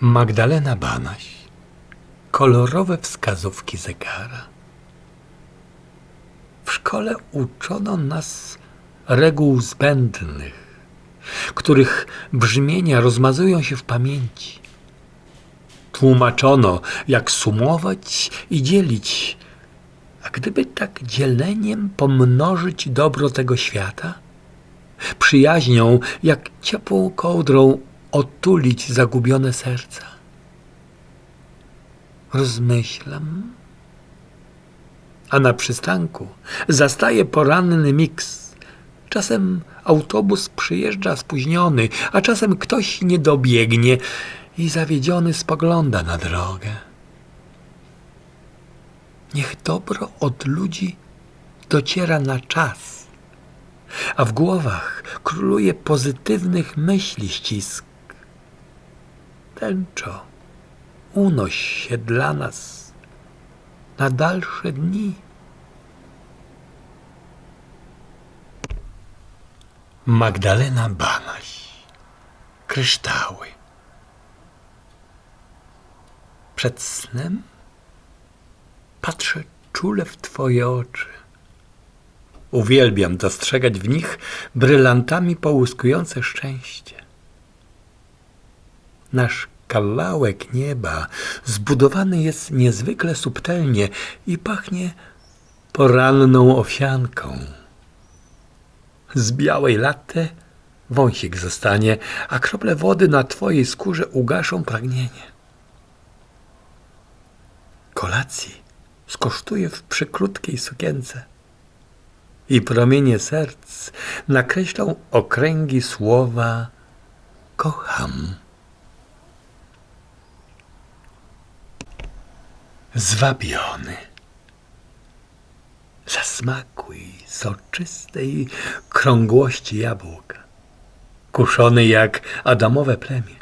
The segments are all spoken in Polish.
Magdalena Banaś. Kolorowe wskazówki zegara. W szkole uczono nas reguł zbędnych, których brzmienia rozmazują się w pamięci. Tłumaczono, jak sumować i dzielić, a gdyby tak dzieleniem pomnożyć dobro tego świata, przyjaźnią, jak ciepłą kołdrą otulić zagubione serca. Rozmyślam, a na przystanku zastaje poranny miks. Czasem autobus przyjeżdża spóźniony, a czasem ktoś nie dobiegnie i zawiedziony spogląda na drogę. Niech dobro od ludzi dociera na czas, a w głowach króluje pozytywnych myśli ścisk. Tęczo, unoś się dla nas na dalsze dni. Magdalena Banaś Kryształy Przed snem patrzę czule w Twoje oczy. Uwielbiam dostrzegać w nich brylantami połyskujące szczęście. Nasz kawałek nieba zbudowany jest niezwykle subtelnie i pachnie poranną owsianką. Z białej latte wąsik zostanie, a krople wody na twojej skórze ugaszą pragnienie. Kolacji skosztuję w przykrótkiej sukience i promienie serc nakreślą okręgi słowa kocham. Zwabiony. Zasmakuj soczystej krągłości jabłka, kuszony jak Adamowe plemię.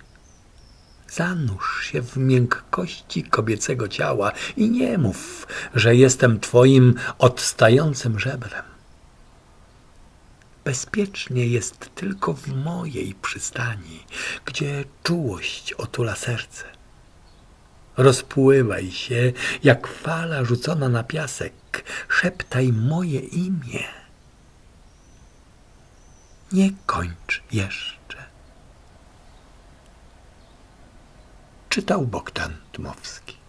Zanurz się w miękkości kobiecego ciała i nie mów, że jestem twoim odstającym żebrem. Bezpiecznie jest tylko w mojej przystani, gdzie czułość otula serce. Rozpływaj się jak fala rzucona na piasek, szeptaj moje imię. Nie kończ jeszcze. Czytał Bogdan Dmowski.